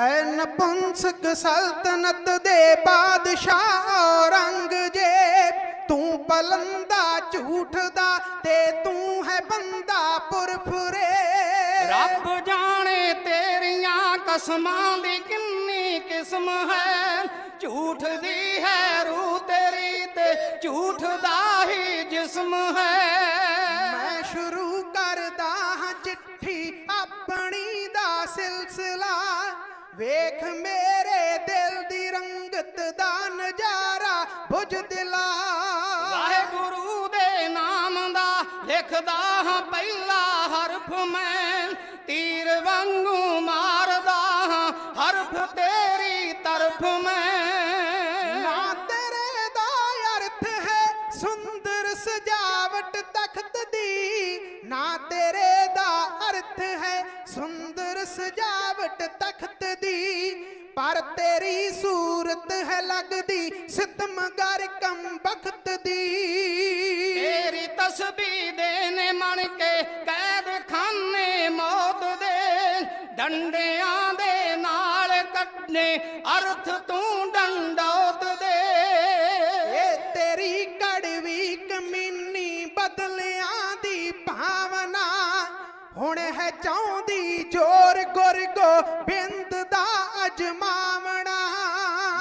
ਐ ਨਪੁੰਸਕ ਸਲਤਨਤ ਦੇ ਬਾਦਸ਼ਾਹ ਔਰੰਗਜ਼ੇਬ, ਤੂੰ ਪਲੰਦਾ ਝੂਠ ਦਾ ਤੇ ਤੂੰ ਹੈ ਬੰਦਾ ਪੁਰਫੁਰੇ। ਰੱਬ ਜਾਣੇ ਤੇਰੀਆਂ ਕਸਮਾਂ ਦੀ ਕਿੰਨੀ ਕਿਸਮ ਹੈ। ਝੂਠ ਦੀ ਹੈ ਰੂ ਤੇਰੀ ਤੇ ਝੂਠ ਦਾ ਹੀ ਜਿਸਮ ਹੈ। ਵੇਖ ਮੇਰੇ ਦਿਲ ਦੀ ਰੰਗਤ ਦਾ ਨਜ਼ਾਰਾ ਬੁਝ ਦਿਲਾ। ਵਾਹਿਗੁਰੂ ਦੇ ਨਾਮ ਦਾ ਲਿਖਦਾ ਹਾਂ ਪਹਿਲਾ ਹਰਫ ਮੈਂ ਤੀਰ ਵਾਂਗੂ ਮਾਰਦਾ ਹਾਂ ਹਰਫ ਤੇਰੀ ਤਰਫ ਮੈਂ। ਨਾ ਤੇਰੇ ਦਾ ਅਰਥ ਹੈ ਸੁੰਦਰ ਸਜਾਵਟ ਤਖਤ ਦੀ ਨਾ ਤੇਰੇ ਦਾ ਅਰਥ ਹੈ ਸੁੰਦਰ ਸਜਾਵਟ ਤਖਤ ਪਰ ਤੇਰੀ ਸੂਰਤ ਹੈ ਲੱਗਦੀ ਸਿਤਮਗਰ ਕਮ ਬਖਤ ਦੀ। ਤੇਰੀ ਤਸਬੀਹ ਦੇ ਨੇ ਮਣ ਕੇ ਕੈਦ ਖਾਨੇ ਮੌਤ ਦੇ। ਡੰਡਿਆਂ ਦੇ ਨਾਲ ਕੱਢਨੇ ਅਰਥ ਤੂੰ ਡੰਡੌਤ ਦੇ। ਇਹ ਤੇਰੀ ਕੜਵੀ ਕਮੀਨੀ ਬਦਲਿਆਂ ਦੀ ਭਾਵਨਾ ਹੁਣ ਹੈ ਚਾਹੁੰਦੀ ਗੋਬਿੰਦ ਦਾ ਅਜਮਾਵਣਾ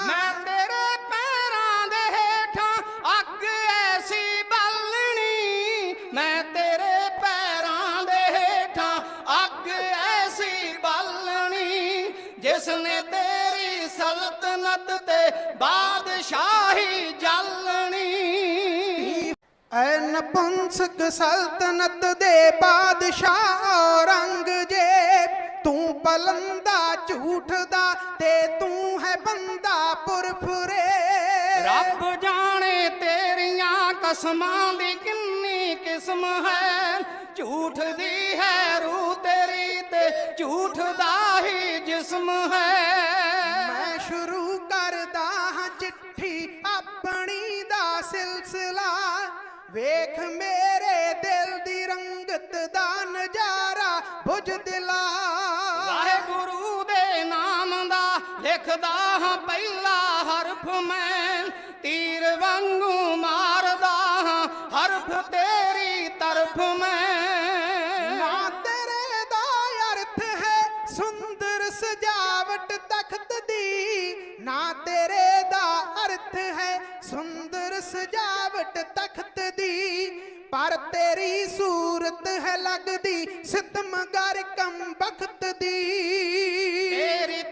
ਮੈਂ ਤੇਰੇ ਪੈਰਾਂ ਦੇ ਹੇਠਾਂ ਅੱਗ ਐਸੀ ਬਾਲਣੀ। ਮੈਂ ਤੇਰੇ ਪੈਰਾਂ ਦੇ ਹੇਠਾਂ ਅੱਗ ਐਸੀ ਬਾਲਣੀ। ਜਿਸ ਨੇ ਤੇਰੀ ਸਲਤਨਤ ਤੇ ਬਾਦਸ਼ਾਹੀ ਜਾਲਣੀ। ਐ ਨਪੁੰਸਕ ਸਲਤਨਤ ਦੇ ਬਾਦਸ਼ਾਹ ਔਰੰਗਜ਼ੇਬ ਤੂੰ ਪਲੰਦਾ ਝੂਠ ਦਾ ਤੇ ਤੂੰ ਹੈ ਬੰਦਾ ਪੁਰਫੁਰੇ ਰੱਬ ਜਾਣੇ ਤੇਰੀਆਂ ਕਸਮਾਂ ਦੀ ਕਿੰਨੀ ਕਿਸਮ ਹੈ। ਝੂਠ ਦੀ ਹੈ ਰੂ ਤੇਰੀ ਤੇ ਝੂਠ ਦਾ ਹੀ ਜਿਸਮ ਹੈ। ਮੈਂ ਸ਼ੁਰੂ ਕਰਦਾ ਹਾਂ ਚਿੱਠੀ ਆਪਣੀ ਦਾ ਸਿਲਸਿਲਾ। ਵੇਖ ਮੇਰੇ ਦਿਲ ਦੀ ਰੰਗਤ ਦਾ ਨਜ਼ਾਰਾ ਬੁਝ ਦਿਲਾ ਲਿਖਦਾ ਹਾਂ ਪਹਿਲਾ ਹਰਫ ਮੈਂ, ਤੀਰ ਵਾਂਗੂ ਮਾਰਦਾ ਹਾਂ, ਹਰਫ ਤੇਰੀ ਤਰਫ ਮੈਂ। ਨਾ ਤੇਰੇ ਦਾ ਅਰਥ ਹੈ ਸੁੰਦਰ ਸਜਾਵਟ ਤਖਤ ਦੀ, ਨਾ ਤੇਰੇ ਦਾ ਅਰਥ ਹੈ ਸੁੰਦਰ ਸਜਾਵਟ ਤਖਤ ਦੀ। ਪਰ ਤੇਰੀ ਸੂਰਤ ਹੈ ਲੱਗਦੀ, ਸਿਤਮਗਰ ਕਮ ਦੀ।